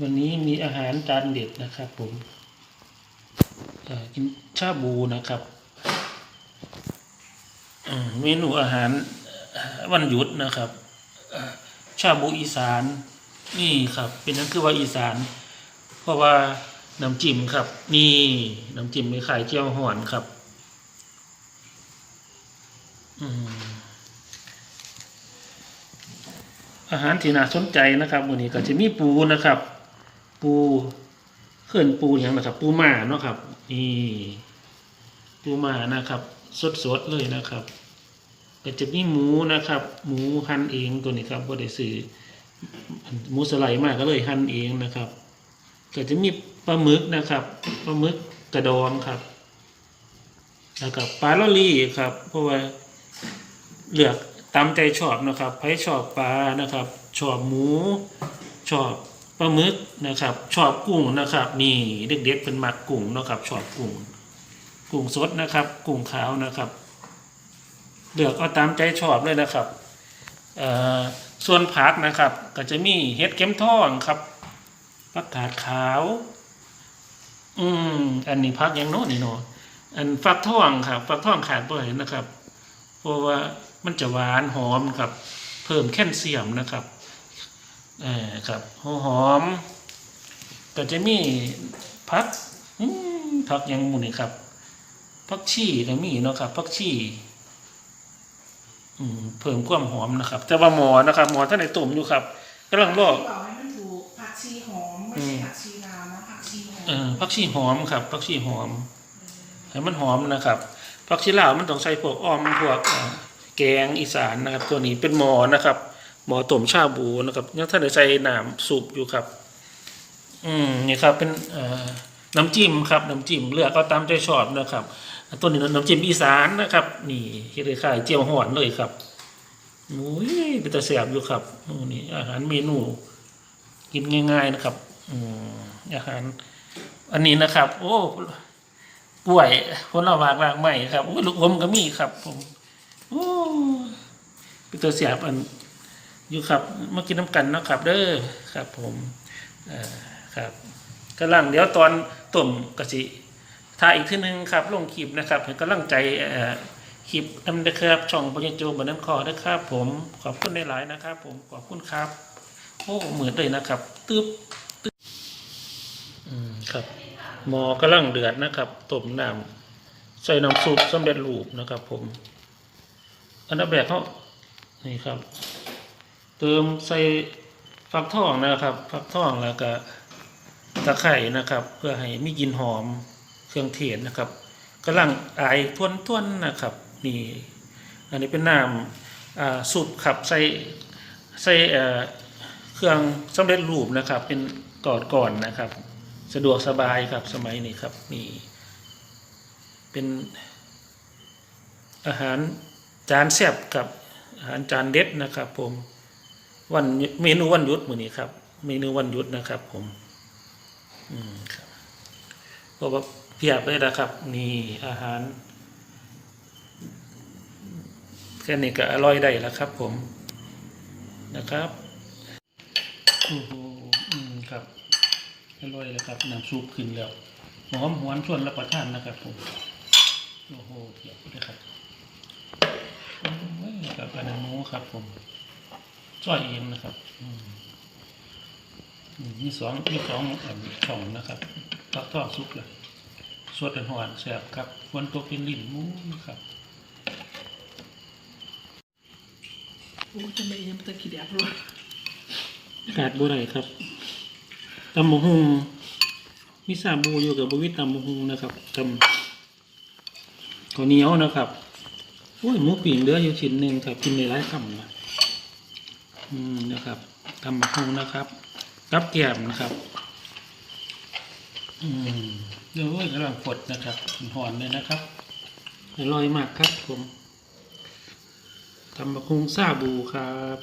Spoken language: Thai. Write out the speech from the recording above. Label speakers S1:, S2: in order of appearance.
S1: วันนี้มีอาหารจานเด็ดนะครับผมอ่อกินชาบูนะครับอืมเมนูอาหารวันหยุดนะครับชาบูอีสานนี่ครับ เป็นนั่นคือว่าอีสาน เพราะว่าน้ำจิ้มครับ นี่น้ำจิ้มมีไข่เจียวหอนครับอืมอาหารที่น่าสนใจนะครับวันนี้ก็จะมีปูนะครับ ปูเคลื่อนปูอย่างนะครับ ปูหมาเนาะครับนี่ปูหมานะครับ สดๆเลยนะครับก็จะมีหมูนะครับ หมูหั่นเองตัวนี้ครับบ่ได้ซื้อหมูสไลด์มากก็เลยหั่นเองนะครับ ก็จะมีปลาหมึกนะครับปลาหมึกกระดองครับแล้วก็ปลาลอลี่ครับ เพราะว่าเลือกตามใจชอบนะครับใครชอบปลานะครับ ชอบหมูชอบ ปลาหมึกนะครับ ชอบกุ้งนะครับ นี่เด็กๆเป็นมักกุ้งนะครับ ชอบกุ้ง กุ้งสดนะครับ กุ้งขาวนะครับเลือกเอาตามใจชอบเลยนะครับส่วนผักนะครับ ก็จะมีเห็ดเข็มทองครับผักกาดขาว อืมอันนี้ผักยังโน้นนี่เนาะอันฟักทองครับฟักทองขาดบ่ได้นะครับ เพราะว่ามันจะหวานหอมครับ เพิ่มแคลเซียมนะครับ เออครับหอหอม ก็จะมีพักอืมพักหยังหมูนี่ครับพักชีก็มีเนาะครับพักชีอืมเพิ่มความหอมนะครับ แต่ว่าหมอนะครับ หมอท่านในตุ่มอยู่ครับกำลังบอก
S2: บอกให้มันถูกผักชีหอมไม่ใช่ผักชีลาวนะผักชีหอม
S1: เออพักชีหอมครับพักชีหอมให้มันหอมนะครับพักชีลาวมันต้องใส่พวกอ้อมพวกเอ่อแกงอีสานนะครับ ตัวนี้เป็นหมอนะครับ หมอต้มชาบูนะครับยังท่านได้ใส่น้ำซุปอยู่ครับ อืมนี่ครับเป็นน้ำจิ้มครับน้ำจิ้มเลือกเอาตามใจชอบนะครับตัวนี้น้ำจิ้มอีสานนะครับ นี่เฮ็ดคล้ายเจียวห่อนเลยครับโอ้ยเป็นตะแสบอยู่ครับนี่อาหารเมนู กินง่าย ๆนะครับอืมอาหาร อันนี้นะครับ โอ้ป่วยคนละวากรากใหม่ครับโอ้ลูกอมก็มีครับ ผมโอ้เป็นตัวเสียบอัน อยู่ครับมากินน้ำกันนะครับเด้อครับ ผมอ่อครับกำลังเดี๋ยวตอนต้มกะสิถ่ายอีกทีหนึ่งครับลงคลิปนะครับให้กำลังใจคลิปนำนะครับช่องปัญญาโจบันน้ำคอนะครับ ผมขอบคุณในหลายๆนะครับ ผมขอบคุณครับโอ้เหมือนเลยนะครับตึ๊บตึ๊บอืมครับหมอกำลังเดือดนะครับต้มน้ำใส่น้ำซุปสำเร็จรูปนะครับ ผม อันดับแรกเขานี่ครับ เติมใส่ฟักทองนะครับฟักทองแล้วก็ตะไคร่นะครับ เพื่อให้มีกลิ่นหอมเครื่องเทศนะครับกำลังอายทวนๆนะครับนี่อันนี้เป็นน้ำสุปครับใส่ใส่เครื่องสำเร็จรูปนะครับ เป็นกอนก่อนนะครับ สะดวกสบายครับสมัยนี้ครับนี่เป็นอาหารจานแซ่บกับอาหารจานเด็ดนะครับผม วันเมนูวันหยุดมือนี้ครับ เมนูวันหยุดนะครับ ผม อืมครับเพราะว่าเพียบเลยนะครับ นี่อาหารแค่นี้ก็อร่อยได้แล้วครับ ผมนะครับโอ้โหอืมครับอร่อยแล้วครับน้ำซุปขึ้นแล้วหอมหวนชวนรับประทานนะครับ ผมโอ้โหเพียบเลยครับโอ้ยกับอันนั้นหมูครับผม จ้อยเองนะครับอืมอืมมีสองมีสองอันช่องนะครับตักทอดซุปเลยสวดอันหวานแสบครับควนตัวเป็นลิ้นหมูนะครับ
S2: โอ้จะไม่ยังตะกี้เดียบรู้
S1: ขาดบ่ได้ครับตำมะฮุงมีสาบูอยู่กับบวิตำมะฮุงนะครับตำข้าวเหนียวนะครับโอ้ยหมูปิ่งเหลืออยู่ชิ้นหนึ่งครับกินในหลายคำนะ อืมนะครับตำมะฮุงนะครับ กับแกมนะครับ อืมเดี๋ยวกำลังฝดนะครับหอนเลยนะครับอร่อยมากครับผมตำมะฮุงซาบูครับ